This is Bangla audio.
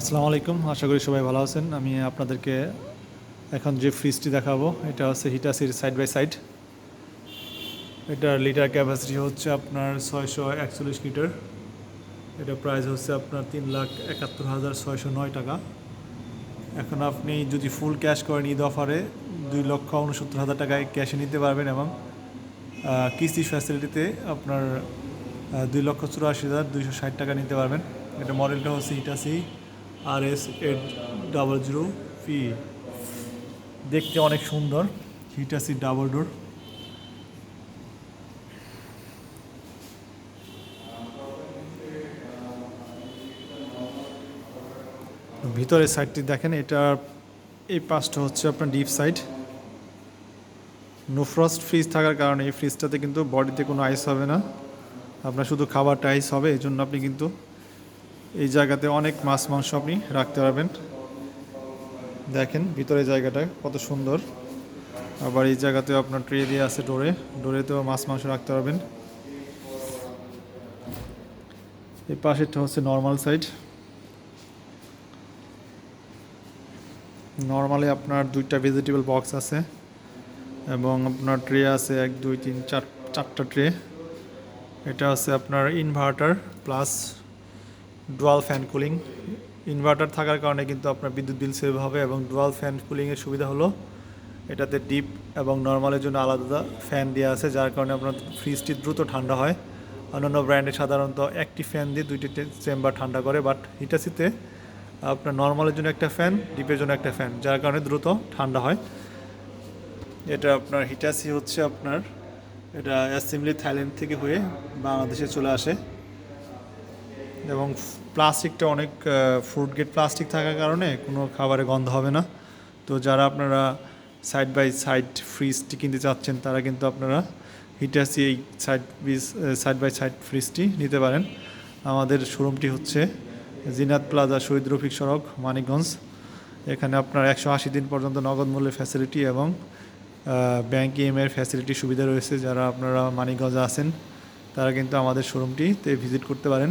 আসসালামু আলাইকুম, আশা করি সবাই ভালো আছেন। আমি আপনাদেরকে এখন যে ফ্রিজটি দেখাবো, এটা হচ্ছে হিটাসির সাইড বাই সাইড এটার লিটার ক্যাপাসিটি হচ্ছে আপনার ছয়শো একচল্লিশ লিটার এটা প্রাইস হচ্ছে আপনার তিন লাখ একাত্তর হাজার ছয়শো নয় টাকা। এখন আপনি যদি ফুল ক্যাশ করেন ঈদ অফারে, দুই লক্ষ উনসত্তর হাজার টাকায় ক্যাশে নিতে পারবেন এবং কিস্তি ফ্যাসিলিটিতে আপনার দুই লক্ষ চুরাশি হাজার দুইশো ষাট টাকা নিতে পারবেন। এটা মডেলটা হচ্ছে Hitachi R S eight double zero P দেখতে অনেক সুন্দর। হিটাসি ডাবল ডোর ভিতরের সাইডটি দেখেন এটা এই পাশটা হচ্ছে আপনার deep side no frost fridge থাকার কারণে এই ফ্রিজটাতে কিন্তু বডিতে কোনো আইস হবে না। আপনার শুধু খাবারটা আইস হবে এই জন্য আপনি কিন্তু এই জায়গাতে অনেক মাছ, মাংস আপনি রাখতে পারবেন। দেখেন ভিতরে জায়গাটা কত সুন্দর। আবার এই জায়গাতেও আপনার ট্রে দিয়ে আছে ডোরে। ডোরেতেও মাছ, মাংস রাখতে পারবেন। এই পাশেরটা হচ্ছে নর্মাল সাইড নর্মালি আপনার দুইটা ভেজিটেবল বক্স আছে এবং আপনার ট্রে আছে এক, দুই, তিন, চার, চারটা ট্রে এটা হচ্ছে আপনার inverter plus dual fan cooling inverter থাকার কারণে কিন্তু আপনার বিদ্যুৎ বিল সেভ হবে এবং ডুয়াল ফ্যান কুলিংয়ের সুবিধা হলো এটাতে ডিপ এবং নর্মালের জন্য আলাদা ফ্যান দেওয়া আছে, যার কারণে আপনার ফ্রিজটি দ্রুত ঠান্ডা হয়। অন্যান্য ব্র্যান্ডে সাধারণত একটি ফ্যান দিয়ে দুইটি চেম্বার ঠান্ডা করে বাট হিটাসিতে আপনার নর্মালের জন্য একটা ফ্যান ডিপের জন্য একটা ফ্যান যার কারণে দ্রুত ঠান্ডা হয়। এটা আপনার হিটাসি হচ্ছে আপনার, এটা অ্যাসেম্বলি থাইল্যান্ড থেকে হয়ে বাংলাদেশে চলে আসে। এবং প্লাস্টিকটা অনেক ফুড গেট প্লাস্টিক থাকার কারণে কোনো খাবারে গন্ধ হবে না। তো যারা আপনারা সাইড বাই সাইড ফ্রিজটি কিনতে চাচ্ছেন, তারা কিন্তু আপনারা হিটাসি এই side by side by side ফ্রিজটি নিতে পারেন। আমাদের শোরুমটি হচ্ছে জিনাত প্লাজা শহীদ রফিক সড়ক, মানিকগঞ্জ। এখানে আপনার একশো আশি দিন পর্যন্ত নগদ মূল্যের ফ্যাসিলিটি এবং ব্যাংক ইএমের ফ্যাসিলিটি সুবিধা রয়েছে। যারা আপনারা মানিকগঞ্জে আছেন, তারা কিন্তু আমাদের শোরুমটিতে ভিজিট করতে পারেন।